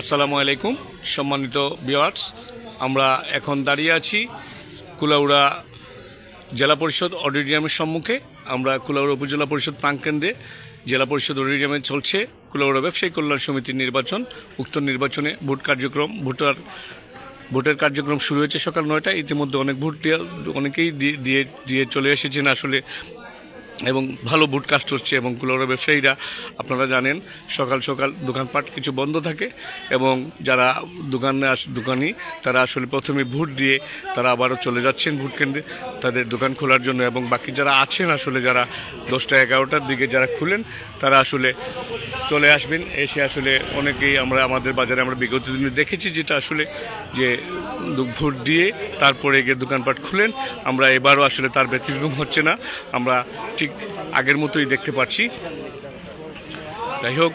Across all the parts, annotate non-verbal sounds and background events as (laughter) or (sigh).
আসসালামু আলাইকুম, সম্মানিত বিয়ার্স আমরা এখন দাঁড়িয়ে আছি কুলাউড়া জেলা পরিষদ অডিটোরিয়ামের সম্মুখে। আমরা কুলাউড়া উপজেলা পরিষদ প্রাণকেন্দ্রে জেলা পরিষদ অডিটোরিয়ামে চলছে কুলাউড়া ব্যবসায়ী কল্যাণ সমিতির নির্বাচন। উক্ত নির্বাচনে ভোট কার্যক্রম, ভোটার, ভোটের কার্যক্রম শুরু হয়েছে সকাল নয়টায়। ইতিমধ্যে অনেক ভোট অনেকেই দিয়ে দিয়ে চলে এসেছেন। আসলে এবং ভালো বুট কাস্ট হচ্ছে এবং কুলোরা ব্যবসায়ীরা, আপনারা জানেন, সকাল সকাল দোকানপাট কিছু বন্ধ থাকে এবং যারা দোকানে আস, দোকানি, তারা আসলে প্রথমে ভোট দিয়ে তারা আবারও চলে যাচ্ছেন ভোট কেন্দ্রে, তাদের দোকান খোলার জন্য এবং বাকি যারা আছেন আসলে যারা দশটা এগারোটার দিকে যারা খুলেন, তারা আসলে চলে আসবেন। এসে আসলে অনেকেই আমরা, আমাদের বাজারে আমরা বিগত দিনে দেখেছি যেটা আসলে যে ভোট দিয়ে তারপরে গিয়ে দোকানপাট খুলেন। আমরা এবারও আসলে তার ব্যতিক্রম হচ্ছে না। আমরা ঠিক আগের মতোই দেখতে পাচ্ছি। যাই হোক,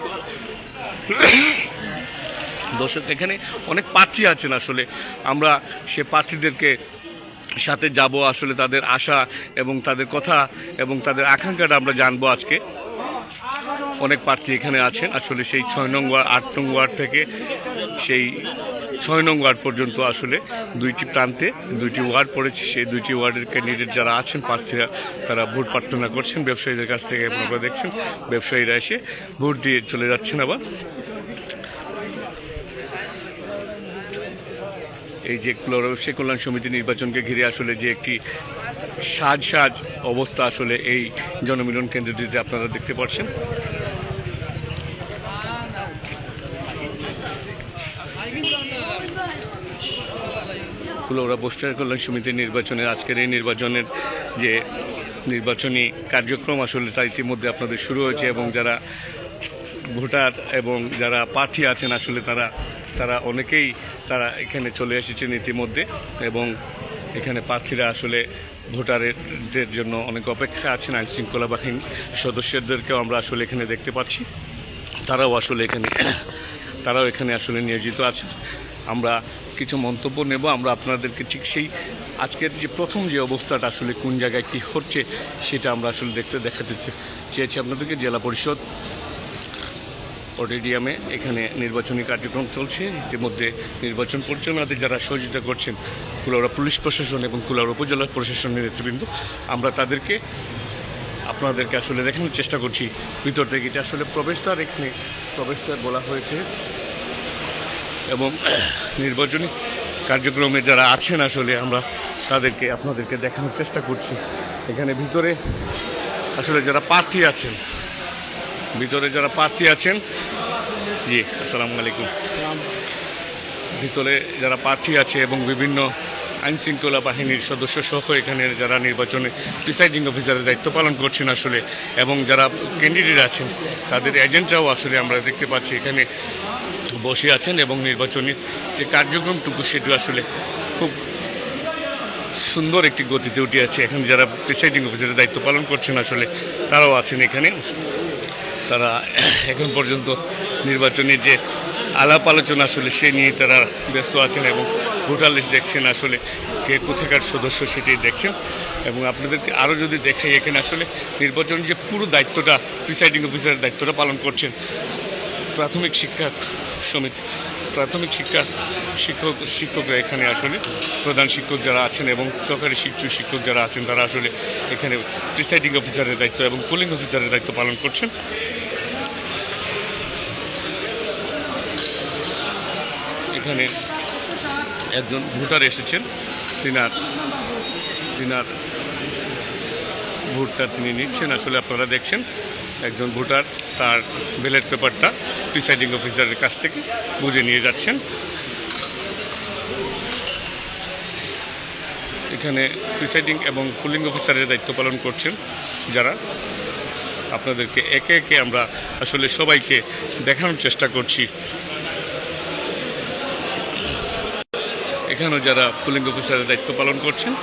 দর্শক, এখানে অনেক প্রার্থী আছেন আসলে। আমরা সে প্রার্থীদেরকে সাথে যাব আসলে তাদের আশা এবং তাদের কথা এবং তাদের আকাঙ্ক্ষাটা আমরা জানব আজকে। অনেক প্রার্থী এখানে আছেন আসলে সেই ছয় নং ওয়ার্ড আট নং ওয়ার্ড থেকে সেই ছয় নং ওয়ার্ড পর্যন্ত আসলে দুইটি প্রান্তে দুইটি ওয়ার্ড পড়েছে। সেই দুইটি ওয়ার্ডের ক্যান্ডিডেট যারা আছেন, প্রার্থীরা তারা ভোট প্রার্থনা করছেন। ব্যবসায়ীদের কাছ থেকে আপনারা দেখছেন, ব্যবসায়ীরা এসে ভোট দিয়ে চলে যাচ্ছেন আবার। এই যে ব্যবসায়ী কল্যাণ সমিতি নির্বাচনকে ঘিরে আসলে যে একটি সাজ সাজ অবস্থা আসলে এই জনমিলন কেন্দ্রটিতে আপনারা দেখতে পাচ্ছেন। কুলৌরা পোস্টার কল্যাণ সমিতির নির্বাচনের, আজকের এই নির্বাচনের যে নির্বাচনী কার্যক্রম আসলে তা ইতিমধ্যে আপনাদের শুরু হয়েছে এবং যারা ভোটার এবং যারা প্রার্থী আছেন আসলে তারা তারা অনেকেই তারা এখানে চলে এসেছেন ইতিমধ্যে এবং এখানে প্রার্থীরা আসলে ভোটারদের জন্য অনেক অপেক্ষা আছেন আইন শৃঙ্খলা বাহিনী সদস্যদেরকেও আমরা আসলে এখানে দেখতে পাচ্ছি। তারাও আসলে এখানে, তারাও এখানে আসলে নিয়োজিত আছেন। আমরা কিছু মন্তব্য নেব, আমরা আপনাদেরকে ঠিক সেই আজকের যে প্রথম যে অবস্থাটা আসলে কোন জায়গায় কী হচ্ছে সেটা আমরা আসলে দেখতে দেখাতে চেয়েছি আপনাদেরকে। জেলা পরিষদ অডিডিয়ামে এখানে নির্বাচনী কার্যক্রম চলছে। ইতিমধ্যে নির্বাচন পরিচালনাতে যারা সহযোগিতা করছেন কুলাউড়া পুলিশ প্রশাসন এবং কুলাউড়া উপজেলা প্রশাসনের নেতৃবৃন্দ, আমরা তাদেরকে, আপনাদেরকে আসলে দেখানোর চেষ্টা করছি। ভিতর থেকে আসলে প্রবেশদ্বার এখানে প্রবেশদ্বার বলা হয়েছে। এবং নির্বাচনী কার্যক্রমে যারা আছেন আসলে আমরা তাদেরকে, আপনাদেরকে দেখানোর চেষ্টা করছি। এখানে ভিতরে আসলে যারা প্রার্থী আছেন, ভিতরে যারা প্রার্থী আছেন, জি, আসসালামু আলাইকুম। ভিতরে যারা প্রার্থী আছে এবং বিভিন্ন আইন শৃঙ্খলা বাহিনীর সদস্য সহ এখানে যারা নির্বাচনে প্রিসাইডিং অফিসারের দায়িত্ব পালন করছেন আসলে, এবং যারা ক্যান্ডিডেট আছেন, তাদের এজেন্টরাও আসলে আমরা দেখতে পাচ্ছি। এখানে বসে আছেন এবং নির্বাচনী যে কার্যক্রমটুকু সেটি আসলে খুব সুন্দর একটি গতিতে উঠে আছে। এখানে যারা প্রিসাইডিং অফিসারের দায়িত্ব পালন করছেন আসলে তারাও আছেন এখানে। তারা এখন পর্যন্ত নির্বাচনের যে আলাপ আলোচনা আসলে সে নিয়ে তারা ব্যস্ত আছেন এবং ভোটার লিস্ট দেখছেন আসলে কে কোথাকার সদস্য সেটি দেখছেন। এবং আপনাদেরকে আরও যদি দেখাই এখানে আসলে নির্বাচনের যে পুরো দায়িত্বটা প্রিসাইডিং অফিসারের দায়িত্বটা পালন করছেন, প্রাথমিক শিক্ষা সমিতি। প্রাথমিক শিক্ষা শিক্ষক শিক্ষকরা এখানে আসলে, প্রধান শিক্ষক যারা আছেন এবং সরকারি শিক্ষক শিক্ষক যারা আছেন, তারা আসলে এখানে প্রিসাইডিং অফিসারের দায়িত্ব এবং পোলিং অফিসারের দায়িত্ব পালন করছেন। এখানে একজন ভোটার এসেছেন। তিনার তিনার ভোটটা তিনি নিচ্ছেন। আসলে আপনারা দেখছেন, একজন ভোটার তার ব্যালট পেপারটা প্রিসাইডিং অফিসারের কাছ থেকে বুঝে নিয়ে যাচ্ছেন। এখানে প্রিসাইডিং এবং পুলিং অফিসারের দায়িত্ব পালন করছেন যারা। আপনাদেরকে একে একে আমরা আসলে সবাইকে দেখানোর চেষ্টা করছি। এখানেও যারা পুলিং অফিসারের দায়িত্ব পালন করছেন,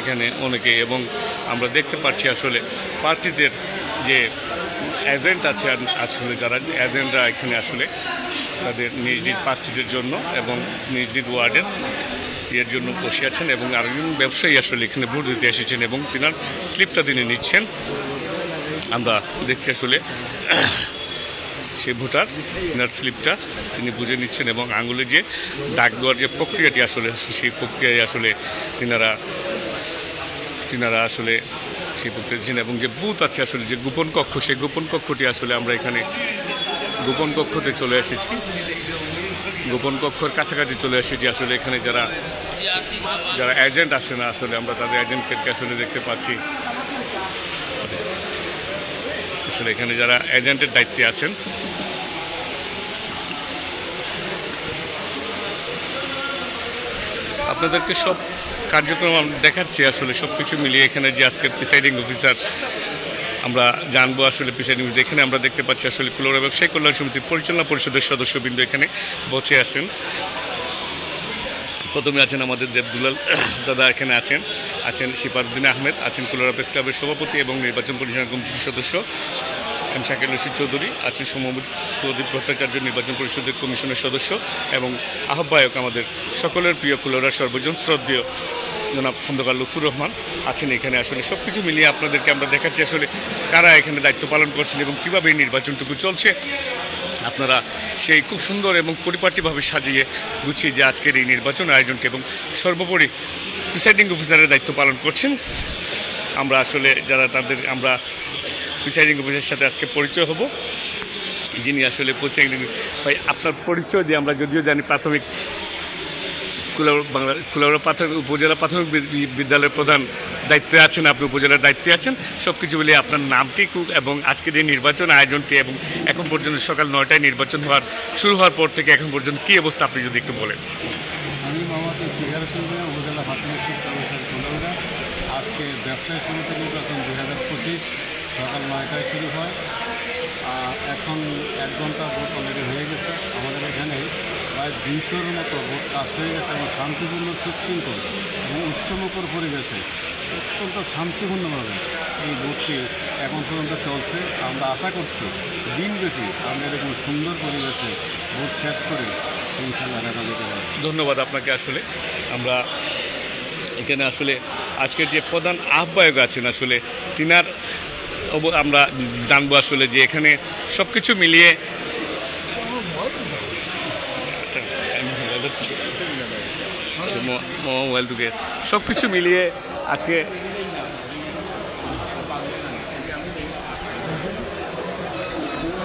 এখানে অনেকে এবং আমরা দেখতে পাচ্ছি আসলে পার্টিদের যে এজেন্ট আছে আসলে যারা এজেন্টরা এখানে আসলে তাদের নিজ নিজ প্রার্থীদের জন্য এবং নিজ নিজ ওয়ার্ডের ইয়ের জন্য বসে আছেন এবং আরেকজন ব্যবসায়ী আসলে এখানে ভোট দিতে এসেছেন এবং তিনার স্লিপটা তিনি নিচ্ছেন। আমরা দেখছি আসলে সেই ভোটার, তিনার স্লিপটা তিনি বুঝে নিচ্ছেন এবং আঙুলে যে দাগ দেওয়ার যে প্রক্রিয়াটি আসলে সেই প্রক্রিয়ায় আসলে তিনারা তিনারা আসলে সেই দিচ্ছেন এবং যে বুথ আছে আসলে, যে গোপন কক্ষ, সেই গোপন কক্ষটি আসলে আমরা এখানে গোপন কক্ষতে চলে এসেছি। গোপন কক্ষর কাছাকাছি চলে এসেছি আসলে এখানে যারা যারা এজেন্ট আসে না আসলে আমরা তাদের এজেন্টকে আসলে দেখতে পাচ্ছি। আসলে এখানে যারা এজেন্টের দায়িত্বে আছেন, আপনাদেরকে সব কার্যক্রম আমরা দেখাচ্ছি আসলে সব কিছু মিলিয়ে এখানে যে আজকের প্রিসাইডিং অফিসার আমরা জানব আসলে প্রিসাইডিং এখানে আমরা দেখতে পাচ্ছি আসলে কুলোরা ব্যবসায়ী কল্যাণ সমিতির পরিচালনা পরিষদের সদস্যবৃন্দ এখানে বসে আছেন। প্রথমে আছেন আমাদের দেবদুলাল দাদা এখানে আছেন আছেন শিপারুদ্দিন আহমেদ, আছেন কুলোরা প্রেস ক্লাবের সভাপতি এবং নির্বাচন পরিচালনা কমিটির সদস্য এম শাকিল রশিদ চৌধুরী, আছেন সৌম্যজিৎ প্রদীপ ভট্টাচার্য, নির্বাচন পরিষদের কমিশনের সদস্য এবং আহ্বায়ক আমাদের সকলের প্রিয় কুলোরা সর্বজন শ্রদ্ধেয় জনাব খন্দকার লুৎফুর রহমান আছেন এখানে আসলে সব কিছু মিলিয়ে আপনাদেরকে আমরা দেখাচ্ছি আসলে কারা এখানে দায়িত্ব পালন করছেন এবং কীভাবে এই নির্বাচনটুকু চলছে। আপনারা সেই খুব সুন্দর এবং পরিপাটিভাবে সাজিয়ে গুছিয়ে যে আজকের এই নির্বাচন আয়োজনকে এবং সর্বোপরি প্রিসাইডিং অফিসারের দায়িত্ব পালন করছেন। আমরা আসলে যারা তাদের, আমরা প্রিসাইডিং অফিসারের সাথে আজকে পরিচয় হব। যিনি আসলে প্রিসাইডিং, ভাই, আপনার পরিচয় দিয়ে আমরা যদিও জানি প্রাথমিক কুলাউড়া বাংলা, কুলাউড়া প্রাথমিক, উপজেলা প্রাথমিক বিদ্যালয়ের প্রধান দায়িত্বে আছেন, আপনি উপজেলার দায়িত্বে আছেন সব কিছু মিলিয়ে আপনার নামটি এবং আজকের এই নির্বাচন আয়োজনটি এবং এখন পর্যন্ত সকাল নয়টায় নির্বাচন হওয়ার, শুরু হওয়ার পর থেকে এখন পর্যন্ত কী অবস্থা, আপনি যদি একটু বলেন। আমি উপজেলা প্রাথমিক শিক্ষা আজকে ব্যবসায়ী সমিতি নির্বাচন দুই হাজার পঁচিশ, সকাল নয়টায় শুরু হয়। এখন এক ঘণ্টা ভোট অলরেডি হয়ে গেছে। আমাদের এখানে প্রায় দুইশোর মতো ভোট কাজ হয়ে গেছে এবং শান্তিপূর্ণ সুশৃঙ্খল এবং উৎসমকর পরিবেশে অত্যন্ত শান্তিপূর্ণভাবে এই ভোটটি এখন পর্যন্ত চলছে। আমরা আশা করছি দিনব্যাপী আমরা এরকম সুন্দর পরিবেশে ভোট শেষ করে ধন্যবাদ আপনাকে আসলে। আমরা এখানে আসলে আজকের যে প্রধান আহ্বায়ক আছেন আসলে, তিনার আমরা জানব আসলে যে এখানে সব কিছু মিলিয়ে মোবাইল থেকে। সব কিছু মিলিয়ে আজকে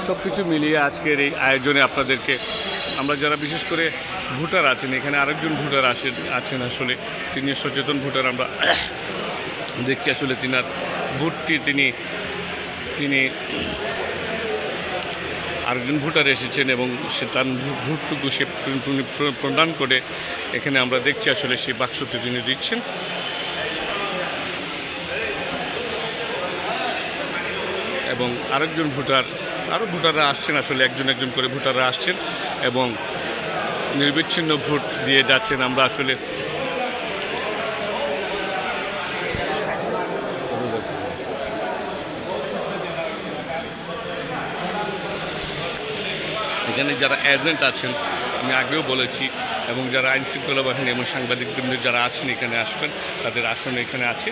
সব কিছু মিলিয়ে আজকের এই আয়োজনে আপনাদেরকে আমরা যারা বিশেষ করে ভোটার আছেন, এখানে আরেকজন ভোটার আছেন আছেন আসলে। তিনি সচেতন ভোটার, আমরা দেখছি আসলে তিনার ভোটটি তিনি তিনি আরেকজন ভোটার এসেছেন এবং সে তার ভোটটুকু সে প্র- প্র- প্র- প্রদান করে এখানে আমরা দেখছি আসলে সেই বাক্সটি তিনি দিচ্ছেন। এবং আরেকজন ভোটার আরও ভোটাররা আসছেন আসলে, একজন একজন করে ভোটাররা আসছেন এবং নির্বিচ্ছিন্ন ভোট দিয়ে যাচ্ছেন। আমরা আসলে এখানে যারা এজেন্ট আছেন আমি আগেও বলেছি এবং যারা আইন শৃঙ্খলা বাহিনী এবং সাংবাদিকবৃন্দ যারা আছেন এখানে আসবেন তাদের আসন এখানে আছে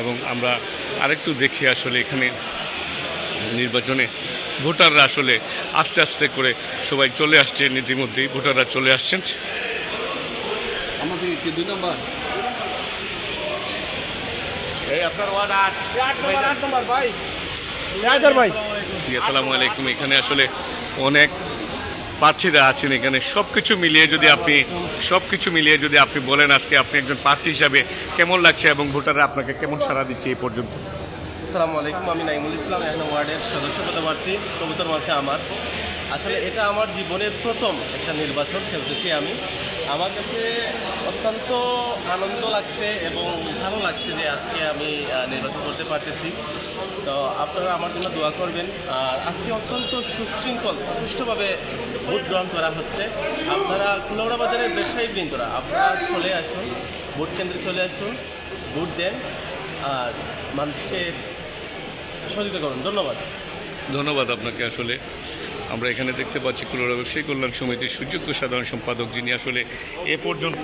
এবং আমরা আরেকটু দেখি আসলে এখানে নির্বাচনে ভোটাররা আসলে আস্তে আস্তে করে সবাই চলে আসছেন ইতিমধ্যেই ভোটাররা চলে আসছেন। আমাদের দুই নম্বর? এই আপনার ওয়ার্ড আট। ভাই। আসসালামু আলাইকুম। এখানে আসলে অনেক প্রার্থীরা আছেন এখানে। সব কিছু মিলিয়ে যদি আপনি সব কিছু মিলিয়ে যদি আপনি বলেন আজকে আপনি একজন প্রার্থী হিসাবে কেমন লাগছে এবং ভোটাররা আপনাকে কেমন সাড়া দিচ্ছে এই পর্যন্ত? আসসালামু আলাইকুম, আমি নাইমুল ইসলাম এখন ওয়ার্ডের সদস্য পদপ্রার্থী, কবুতর মার্কে আমার। আসলে এটা আমার জীবনের প্রথম একটা নির্বাচন, খেলতেছি আমি। আমার কাছে অত্যন্ত আনন্দ লাগছে এবং ভালো লাগছে যে আজকে আমি নির্বাচন করতে পারতেছি। তো আপনারা আমার জন্য দোয়া করবেন। আর আজকে অত্যন্ত সুশৃঙ্খল, সুষ্ঠুভাবে ভোট গ্রহণ করা হচ্ছে। আপনারা কুলৌড়া বাজারের ব্যবসায়ী বৃন্দরা, আপনারা চলে আসুন, ভোট কেন্দ্রে চলে আসুন, ভোট দেন, আর মানুষকে সহযোগিতা করুন। ধন্যবাদ। ধন্যবাদ আপনাকে আসলে। আমরা এখানে দেখতে পাচ্ছি কুলোরা ব্যবসায়ী কল্যাণ সমিতির সুযোগ্য সাধারণ সম্পাদক যিনি আসলে এ পর্যন্ত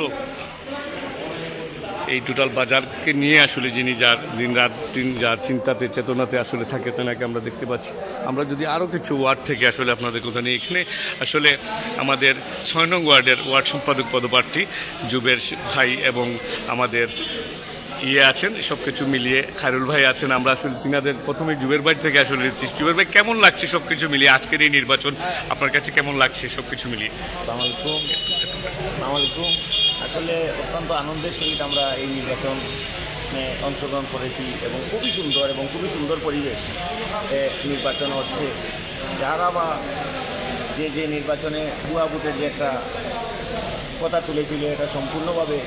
এই টোটাল বাজারকে নিয়ে আসলে যিনি যার দিন রাত দিন যার চিন্তাতে, চেতনাতে আসলে থাকে, তেনাকে আমরা দেখতে পাচ্ছি। আমরা যদি আরও কিছু ওয়ার্ড থেকে আসলে আপনাদের কথা নিয়ে এখানে আসলে আমাদের ছয় নং ওয়ার্ডের ওয়ার্ড সম্পাদক পদপ্রার্থী যুবের ভাই এবং আমাদের ইয়ে আছেন, সব কিছু মিলিয়ে। খায়রুল ভাই আছেন, আমরা আসলে তিনাদের প্রথমে জুবের ভাই থেকে আসলে জুবের ভাই, কেমন লাগছে সব কিছু মিলিয়ে আজকের এই নির্বাচন? আপনার কাছে কেমন লাগছে সব কিছু মিলিয়ে? আসলে অত্যন্ত আনন্দের সহিত আমরা এই নির্বাচনে অংশগ্রহণ করেছি এবং খুবই সুন্দর এবং খুবই সুন্দর পরিবেশ নির্বাচন হচ্ছে। যারা বা যে যে নির্বাচনে ভুয়া বুথের যে একটা কথা তুলেছিল, এটা সম্পূর্ণভাবে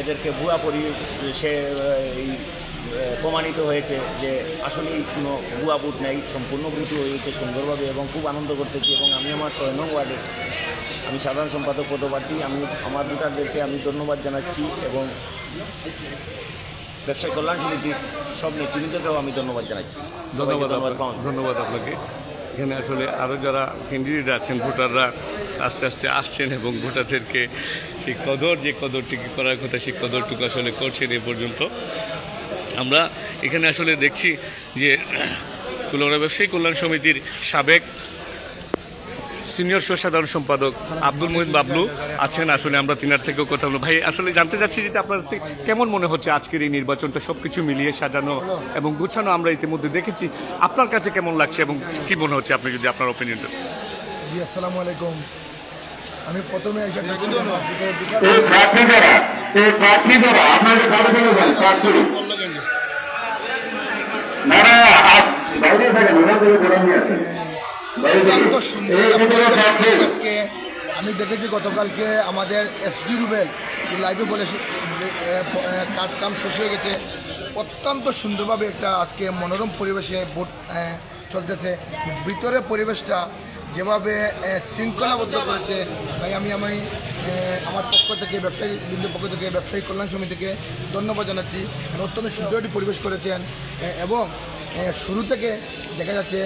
এদেরকে ভুয়া পরি সে এই প্রমাণিত হয়েছে যে আসলেই কোনো ভুয়া বুথ নেই সম্পূর্ণ বুথই হয়েছে সুন্দরভাবে এবং খুব আনন্দ করতেছি এবং আমি আমার ছয় নং ওয়ার্ডে। আমি সাধারণ সম্পাদক পদপ্রার্থী আমি আমার ভোটারদেরকে আমি ধন্যবাদ জানাচ্ছি এবং ব্যবসায়ী কল্যাণ সমিতির সব নেতৃবৃন্দকেও আমি ধন্যবাদ জানাচ্ছি। ধন্যবাদ। ধন্যবাদ আপনাকে। এখানে আসলে আরও যারা ক্যান্ডিডেট আছেন, ভোটাররা আস্তে আস্তে আসছেন এবং ভোটারদেরকে সেই কদর, যে কদরটিকে করার কথা সেই কদরটুকু আসলে করছেন এ পর্যন্ত। আমরা এখানে আসলে দেখছি যে (clears throat) কুলগড়া ব্যবসায়ী কল্যাণ সমিতির সাবেক সিনিয়র সাধারণ সম্পাদক আব্দুল মহিদ বাবলু আছেন। আসলে আমরা তিনার থেকেও কথা বলব। ভাই আসলে জানতে চাচ্ছি যেটা আপনার কেমন মনে হচ্ছে আজকের এই নির্বাচনটা? সবকিছু মিলিয়ে সাজানো এবং গুছানো আমরা ইতিমধ্যে দেখেছি। আপনার কাছে কেমন লাগছে এবং কি মনে হচ্ছে আপনি যদি আপনার ওপিনিয়নটা জি আসসালামু আলাইকুম। আমি প্রথমে না না অত্যন্ত সুন্দর আজকে। আমি দেখেছি গতকালকে আমাদের এসডি রুবেল লাইভে বলে কাজ কাম শেষ হয়ে গেছে। অত্যন্ত সুন্দরভাবে একটা আজকে মনোরম পরিবেশে ভোট চলতেছে। ভিতরে পরিবেশটা যেভাবে শৃঙ্খলাবদ্ধ করেছে তাই আমি আমি আমার পক্ষ থেকে ব্যবসায়ী বিন্দু পক্ষ থেকে ব্যবসায়ী কল্যাণ সমিতিকে ধন্যবাদ জানাচ্ছি। অত্যন্ত সুন্দর একটি পরিবেশ করেছেন এবং শুরু থেকে দেখা যাচ্ছে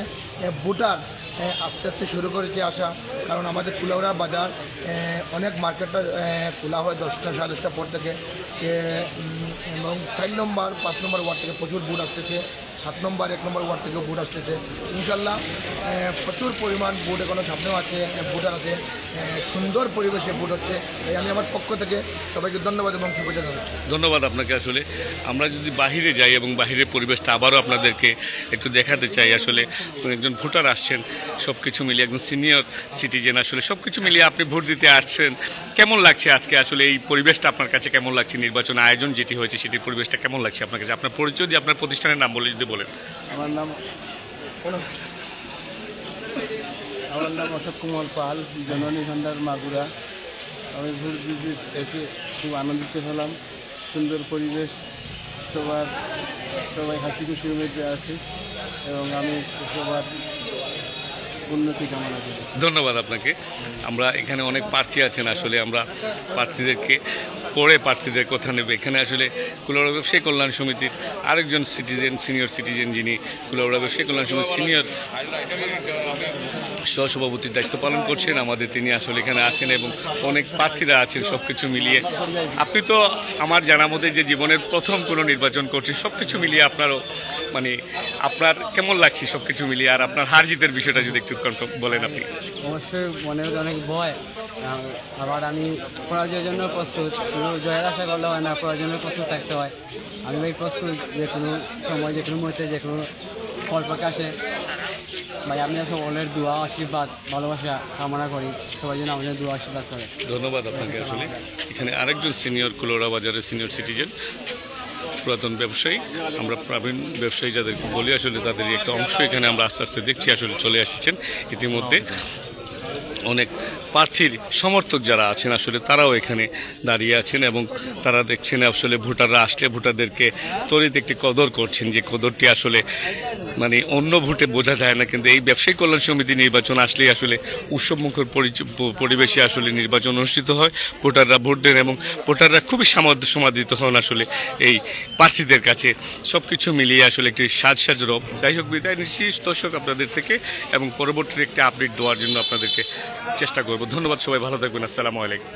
ভোটার আস্তে আস্তে শুরু করেছে আসা কারণ আমাদের কুলাউড়ার বাজার অনেক মার্কেটটা খোলা হয় দশটা সাড়ে দশটা পর থেকে। এবং চার নম্বর, পাঁচ নম্বর ওয়ার্ড থেকে প্রচুর বুট আসতেছে। সাত নম্বর, এক নম্বর ওয়ার্ড থেকেও ভোট আসতেছে। ইনশাল্লাহ প্রচুর পরিমাণ বুট এখনও সামনেও আছে ভোটার আছে সুন্দর পরিবেশে ভোট হচ্ছে, তাই আমি আমার পক্ষ থেকে সবাইকে ধন্যবাদ এবং শুভেচ্ছা জানাচ্ছি ধন্যবাদ আপনাকে আসলে। আমরা যদি বাহিরে যাই এবং বাহিরের পরিবেশটা আবারও আপনাদেরকে একটু দেখাতে চাই, আসলে একজন ভোটার আসছেন সব কিছু মিলিয়ে একজন সিনিয়র সিটিজেন আসলে সব কিছু মিলিয়ে আপনি ভোট দিতে আসছেন, কেমন লাগছে আজকে? আসলে এই পরিবেশটা আপনার কাছে কেমন লাগছে? নির্বাচন আয়োজন যেটি হয়েছে, সেটির পরিবেশটা কেমন লাগছে আপনার কাছে? আপনার পরিচয় দিয়ে আপনার প্রতিষ্ঠানের নাম বলে যদি বলেন। আমার নাম আমার নাম অশোক কুমার পাল জননী ভান্ডার মাগুরা। আমি দিতে এসে খুব আনন্দিত হলাম। সুন্দর পরিবেশ সবার সবাই হাসি খুশির মধ্যে আছে এবং আমি সবার উন্নতি কামনা করি। ধন্যবাদ আপনাকে। আমরা এখানে অনেক প্রার্থী আছেন আসলে আমরা প্রার্থীদেরকে পরে প্রার্থীদের কথা নেবে। এখানে আসলে কুলাউড়া ব্যবসায়ী কল্যাণ সমিতির আরেকজন সিটিজেন সিনিয়র সিটিজেন যিনি কুলাউড়া ব্যবসায়ী কল্যাণ সমিতির সিনিয়র সহসভাপতির দায়িত্ব পালন করছেন। আমাদের তিনি আসলে এখানে আছেন এবং অনেক প্রার্থীরা আছেন সব কিছু মিলিয়ে। আপনি তো আমার জানা মতে যে জীবনের প্রথম কোনো নির্বাচন করছেন সব কিছু মিলিয়ে আপনারও মানে আপনার কেমন লাগছে সব কিছু মিলিয়ে? আর আপনার হার জিতের বিষয়টা যদি একটু বলেন আপনি। অবশ্যই মনে মধ্যে অনেক ভয়। আবার আমি পরাজয়ের জন্য প্রস্তুত। শুধু জয়ের আশা করলে হয় না পরাজয়ের প্রস্তুত থাকতে হয়। আমি ভাই প্রস্তুত যে কোনো সময় যে কোনো মুহূর্তে যে কোনো ফল প্রকাশে ভাই আপনি সকলের দোয়া আশীর্বাদ ভালোবাসা কামনা করি। সবাই যেন আমাদের দোয়া আশীর্বাদ করে। ধন্যবাদ আপনাকে আসলে। এখানে আরেকজন সিনিয়র কুলোরা বাজারের সিনিয়র সিটিজেন পুরাতন ব্যবসায়ী। আমরা প্রাবীণ ব্যবসায়ী যাদেরকে বলি, আসলে তাদের একটা অংশ এখানে আমরা আস্তে আস্তে দেখছি, আসলে চলে আসছেন। ইতিমধ্যে অনেক প্রার্থীর সমর্থক যারা আছেন, আসলে তারাও এখানে দাঁড়িয়ে আছেন এবং তারা দেখছেন, আসলে ভোটাররা আসলে ভোটারদেরকে তরিত একটি কদর করছেন। যে কদরটি আসলে মানে অন্য ভোটে বোঝা যায় না, কিন্তু এই ব্যবসায়ী কল্যাণ সমিতি নির্বাচন আসলেই আসলে উৎসবমুখর পরিবেশে আসলে নির্বাচন অনুষ্ঠিত হয়, ভোটাররা ভোট দেন এবং ভোটাররা খুবই সামর্থ্য সমাদিত হন আসলে এই প্রার্থীদের কাছে। সব কিছু মিলিয়ে আসলে একটি সাজ সাজ রব। যাই হোক, বিদায় নিচ্ছি দর্শক আপনাদের থেকে এবং পরবর্তীতে একটি আপডেট দেওয়ার জন্য আপনাদেরকে চেষ্টা করব। ধন্যবাদ সবাই, ভালো থাকবেন, আসসালামু আলাইকুম।